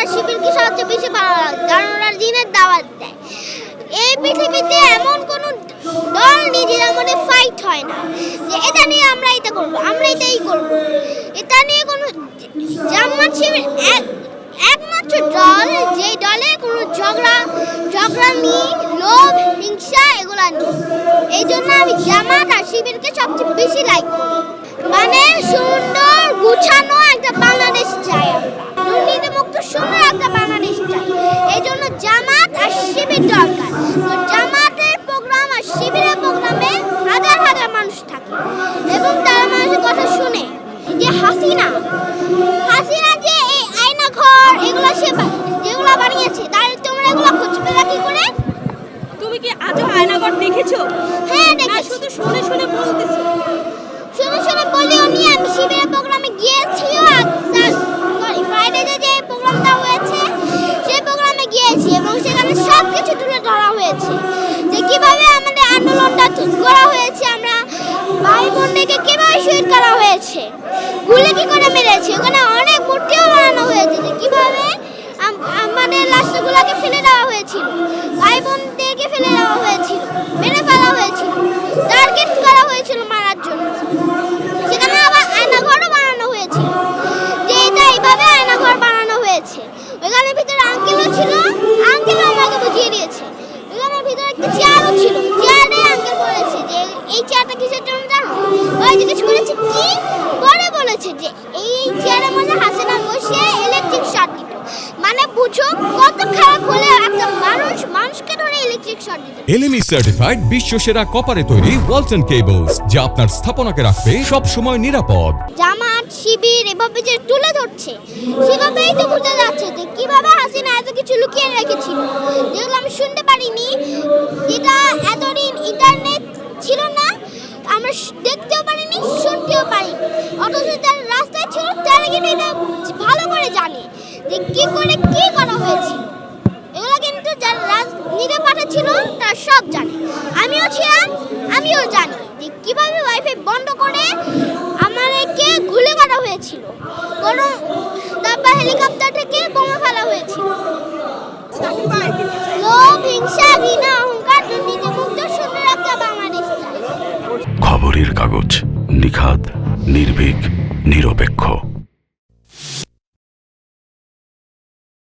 আর শিবিরকে সবচেয়ে বেশি ভালো লাগে, কারণ ওরা দিনের দাওয়াত দেয়। এই পৃথিবীতে এমন কোনো দল নিজেরা মনে ফাইট হয় না, যে এটা নিয়ে আমরা এটা করব, আমরা এটাই করব। এটা নিয়ে কোনো জামাত শিবির এক, একমাত্র দল যে দলে কোনো ঝগড়া ঝগড়া নিয়ে লোভ আর দরকার। তো জামাতের প্রোগ্রাম আর শিবিরের প্রোগ্রামে হাজার হাজার মানুষ থাকে। এবং তারা মানুষের কথা শুনে যে হাসিনা হাসিনা যে এই আয়না ঘর এগুলো সে যেগুলো বানিয়েছে তাহলে তোমরা এগুলো খুঁজে পেলা কি করে? তুমি কি আজও আয়নাগর দেখেছ? হ্যাঁ দেখেছি। শুধু শুনে শুনে বলতেছো। শুনে শুনে বলিও নি আমি শিবিরের প্রোগ্রামে গিয়েছিও বোনদেরকে ফেলে দেওয়া হয়েছিল, মেরে ফেলা হয়েছিল, টার্গেট করা হয়েছিল মারার জন্য। সেখানে আবার আয়নাঘরও বানানো হয়েছিল। যে এটা এইভাবে আয়নাঘর বানানো হয়েছে। ওইখানে ভিতরে আঙ্কেলও ছিল আঙ্কেলও আমাকে বুঝিয়ে দিয়েছে। ওইখানে ভিতরে একটা চেয়ারও ছিল। চেয়ারে আঙ্কেল বলেছে যে, এই চেয়ারটা কিসের জন্য জানো? ওই জিজ্ঞেস করেছে, কি? পরে বলেছে যে, এই চেয়ারের মধ্যে হাসিনা এলএমই সার্টিফাইড বিশ্ব সেরা কপারে তৈরি ওয়ালটন কেবলস যা আপনার স্থাপনাকে রাখবে সব সময় নিরাপদ। জামাত শিবির এভাবে যে তুলে ধরছে সেভাবেই তো বোঝা যাচ্ছে যে কীভাবে হাসিনা এত কিছু লুকিয়ে রেখেছিল। যেগুলো আমি শুনতে পারিনি যেটা এতদিন ইন্টারনেট ছিল না আমরা দেখতেও পারিনি শুনতেও পারিনি। অথচ তার রাস্তায় ছিল তারা কিন্তু এটা ভালো করে জানে যে কি করে কি করা হয়েছিল কিন্তু যারা রাজনীতি পাঠা ছিল তার সব জানে। আমিও ছিলাম, আমিও জানি যে কীভাবে ওয়াইফাই বন্ধ করে আমাদেরকে গুলি করা হয়েছিল। কোনো তারপর হেলিকপ্টার থেকে বোমা ফেলা হয়েছিল। লোভ, হিংসা, ঘৃণা, অহংকার দুর্নীতি মুক্ত সুন্দর একটা বাংলাদেশ খবরের কাগজ নিখাদ, নির্ভীক, নিরপেক্ষ।